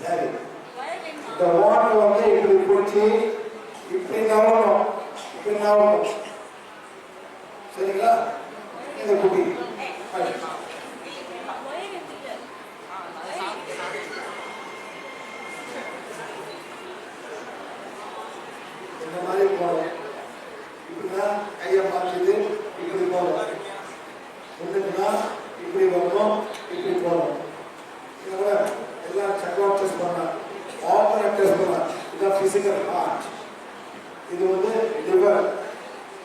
சரி இந்த ஓட்டை வந்து இப்படி பிடிச்சி இப்படி நவணும் இப்படி நவணும் சரிங்களா இந்த குட்டி இந்த மாதிரி போகணும் இப்படிதான் கையை பார்த்துட்டு இப்படி போகணும் ஒன்றுக்குன்னா இப்படி வரணும் இப்படி போகணும் செக்அப் டெஸ்ட் பண்ணேன் ஆப்பரேட் டெஸ்ட் பண்ணேன் இதுதான் ஃபிசிக்கல் ஹார்ட் இது வந்து லிவர்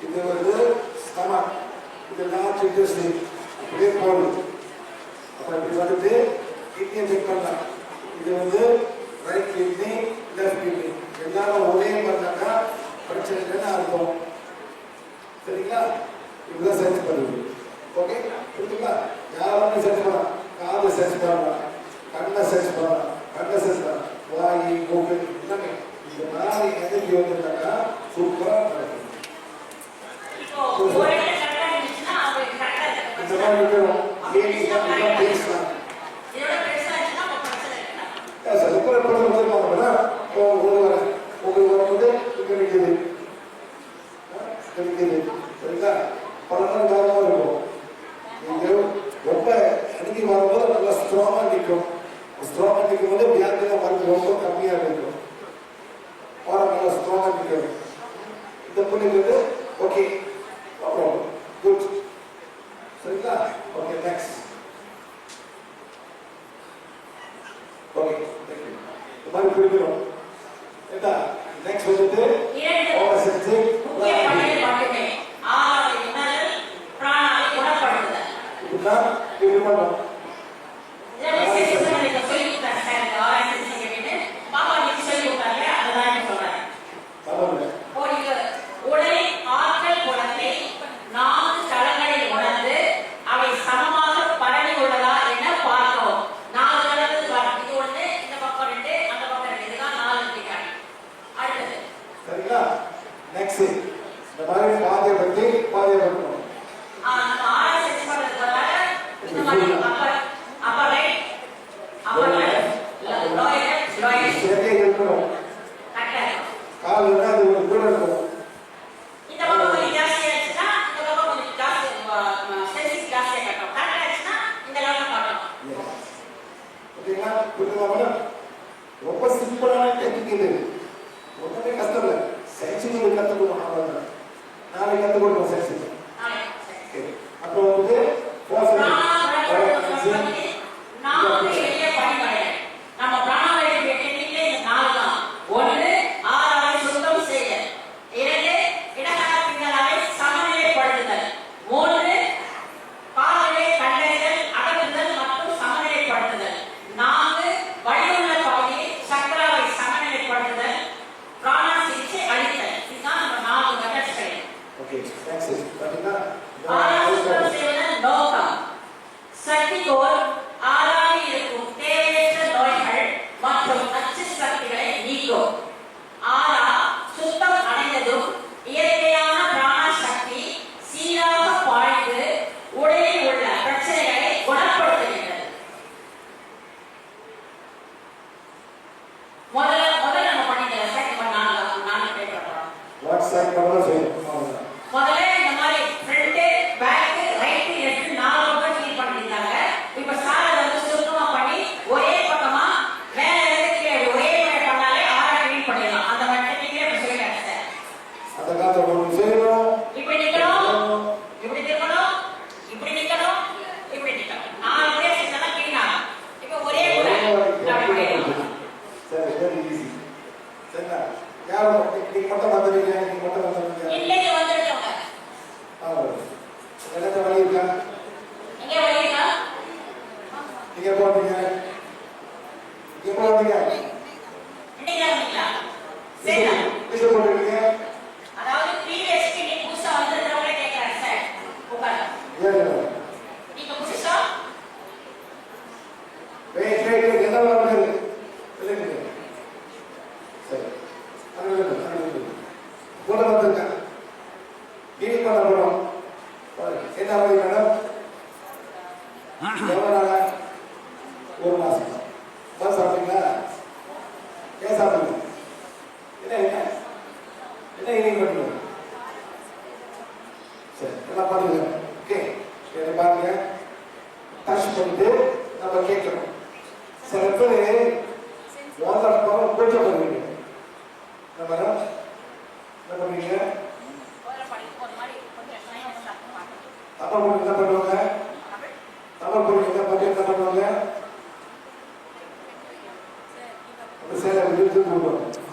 இது வந்து ஸ்டமக் இது லார்ஜ் இன்டெஸ்டிங் அப்படியே போடுது அப்போ இப்படி வந்துட்டு கிட்னியை செக் பண்ணலாம். இது வந்து ரைட் கிட்னி லெஃப்ட் கிட்னி எல்லாரும் ஒரே பண்ணாக்கா பிரச்சனை இல்லைன்னு அர்த்தம் சரிங்களா? இப்படிதான் சர்ச் பண்ணுது ஓகே புரிஞ்சுங்களா? யாரும் சர்ச் பண்ணலாம். கண்ணை சர்ச் பண்ணலாம் கண்ணை சர்ச் பண்ணலாம் வாயி மூக்கு எல்லாமே. இந்த நாளை எதிர்க்கு வந்துட்டாக்கா சூப்பராக நடக்கும் இந்த மாதிரி இருக்கிறோம் பேசலாம். சூப்பராக படம் வந்துருக்காங்க உங்களுக்கு உங்களுக்கு வரும்போது இங்கே நிற்கிது நிற்கிது சரிங்களா? படம் காரணமாக இருக்கும். ரொம்ப அணுகி வரும்போது நல்லா ஸ்ட்ராங்காக நிற்கும் இன்னைக்கு வந்து வியாதியில் மருந்து ரொம்ப கம்மியாக இருக்கும் வாரம் நல்லா இந்த பொண்ணுக்கு okay accent.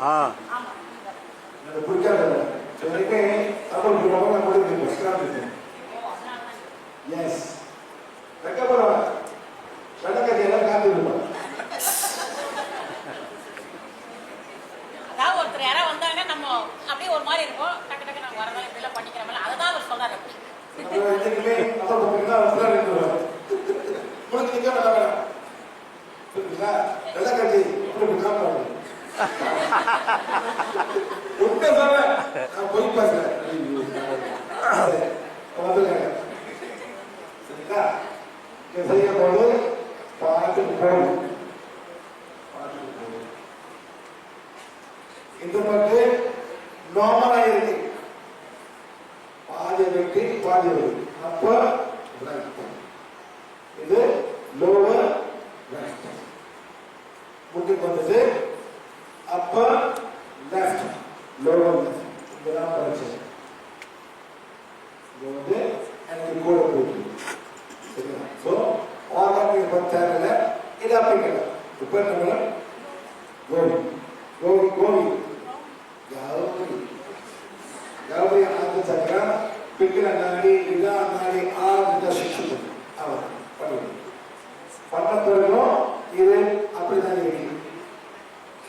啊。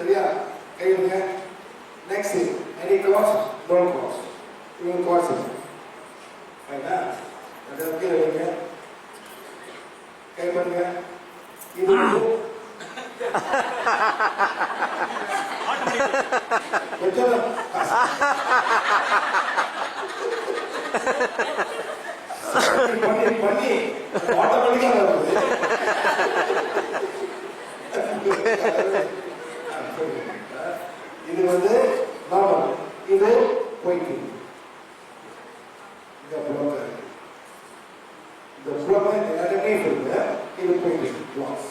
ceria kayak gini ya. Next thing any course no course even courses kayak ah. ada kira kira ya. Kayak gini ya. Ini ah. betul Hahaha. இது வந்து நார்மல். இது போய்க்கு இந்த புலமை இந்த புலமை எல்லாருமே இருக்கு. இது போய்க்கு பிளாக்ஸ்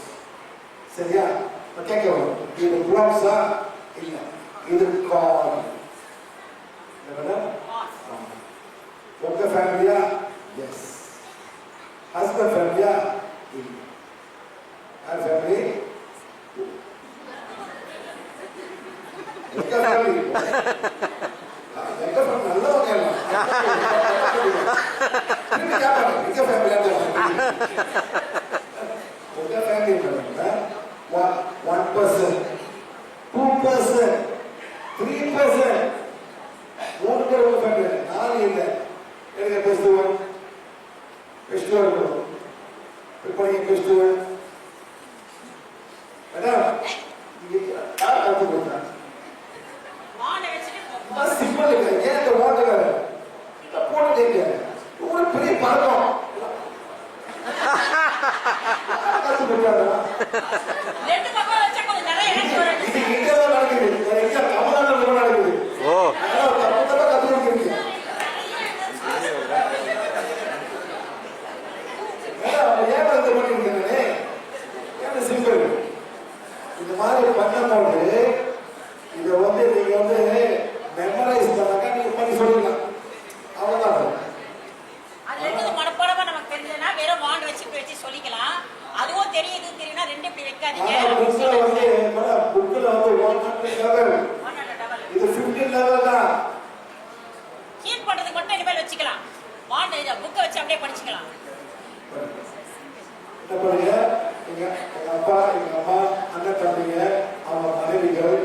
சரியா? கேட்க வரும். இது பிளாக்ஸா இல்ல? இது கார்டு உங்க ஃபேமிலியா எஸ் ஹஸ்பண்ட் ஃபேமிலியா இவங்களுக்கு ஏன் இந்த ஓட்டுகள் இந்த போட்டு ஒரு பெரிய பழக்கம். கஷ்டப்பட்டாங்க ஆனால் புக்ஸ்ல வந்து மட்டும் இனிமேல் வச்சுக்கலாம். வாண்ட் புக்கை வச்சு அப்படியே படிச்சுக்கலாம். அப்பா எங்க அம்மா அண்ணன் தம்பிங்க அவங்க மனைவிகள்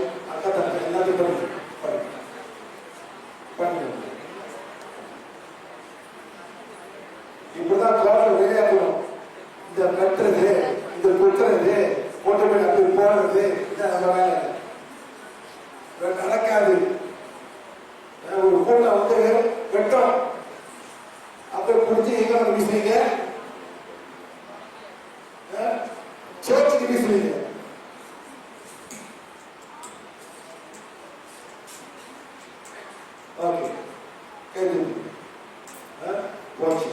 Ponte.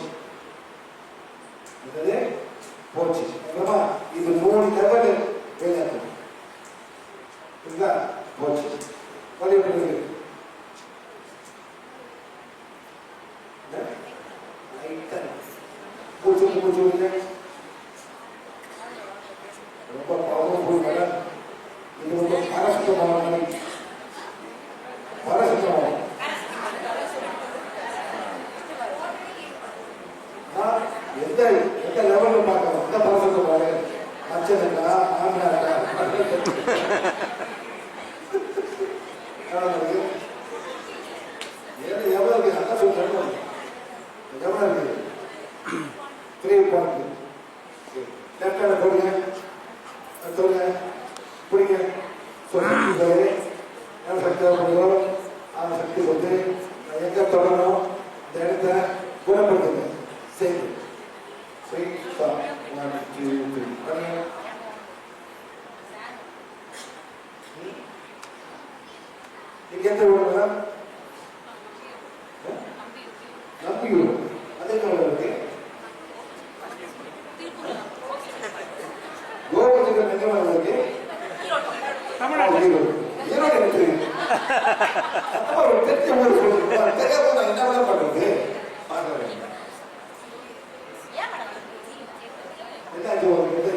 Entendeu? Ponte. Three point லெஃப்டில் போடுங்க தொடுங்க பிடிங்க சக்தி பயிறு நான் சக்தி பண்ணுறோ அந்த சக்தி வந்து எங்கே தொடரணும் இந்த இடத்த குணப்படுத்துங்க செய்து இங்கே எந்த ஊருன்னா 但是我觉得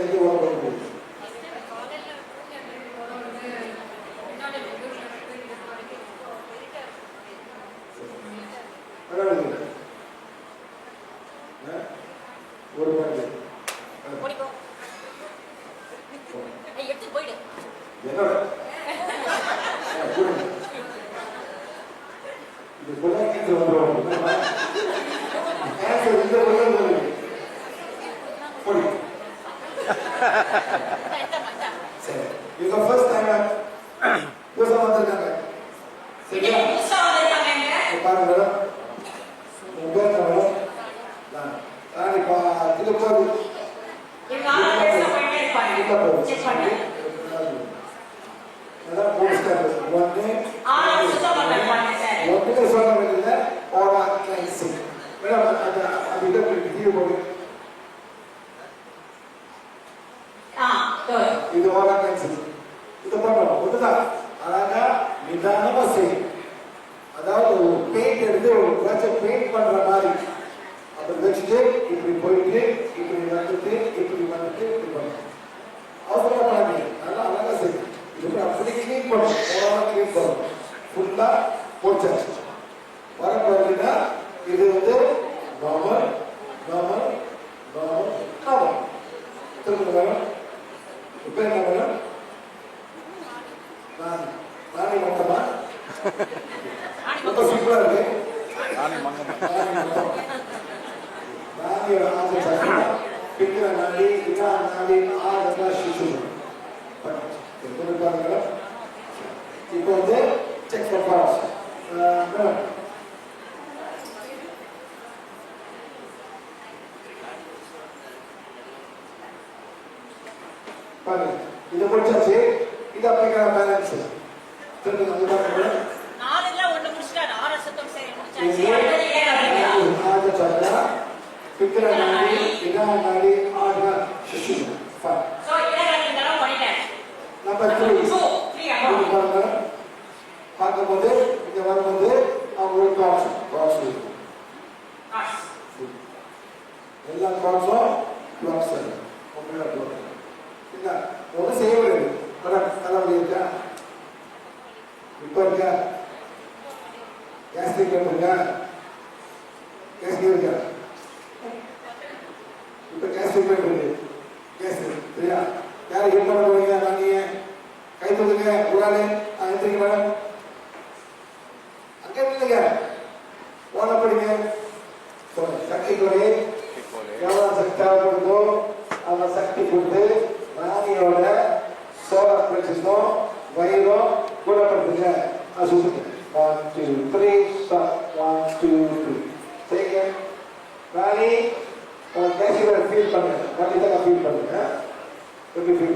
그러니까 뭐. 이제 젊은 One, two, three, stop. One, two, three. Say again. Rani. Uh, next you will take a feel pain. A feel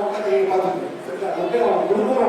ఒకటి పది అంటే గురువులో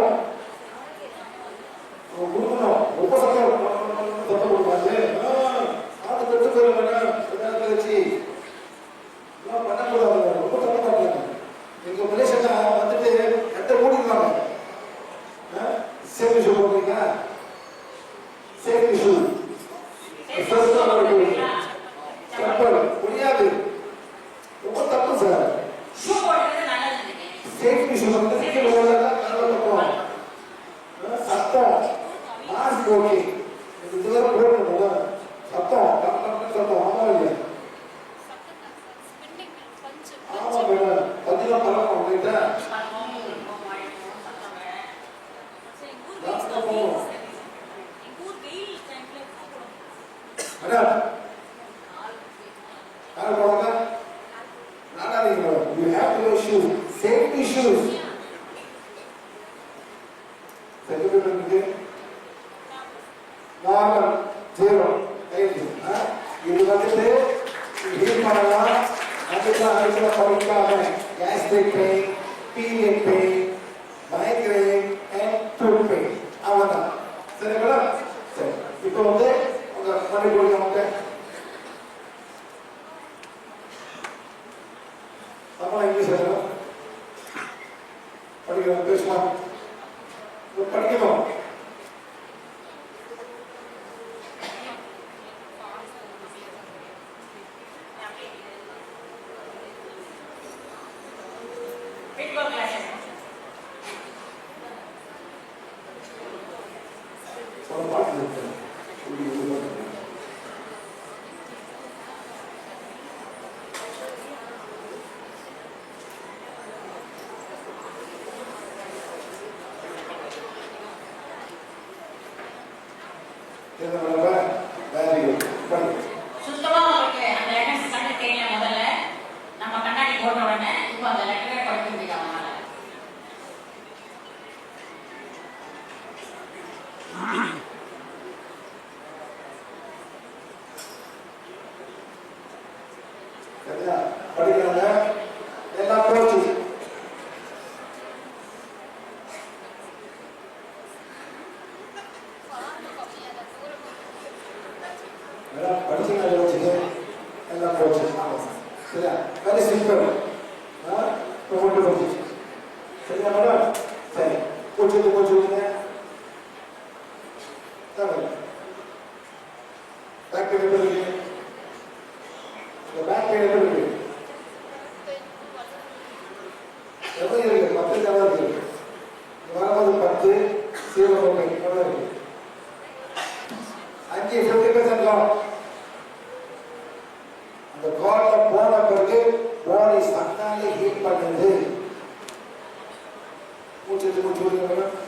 mucho, mucho,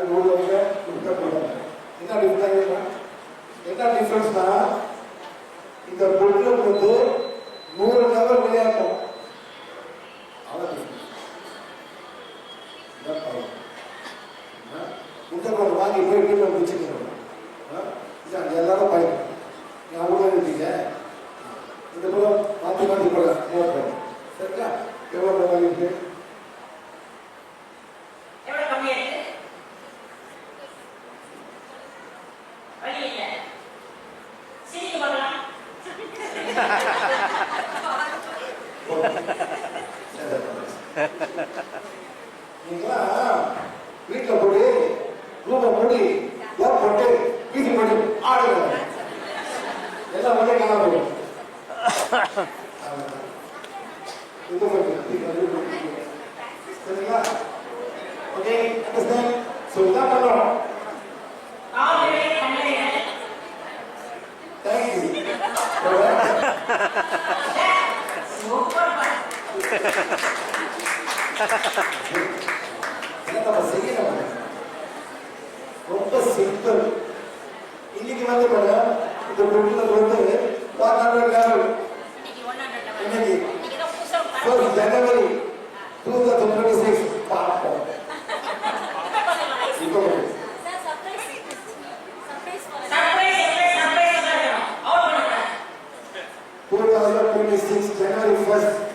ಅದು ಮೂರು ವರ್ಷ ಉತ್ತರ ಕೊಡ್ತಾರೆ என்ன டிஃபரன்ஸ் என்ன டிஃபரன்ஸ்னா இந்த பொருள் வந்து நூறு நபர் விளையாட்டோம் 26 January 1st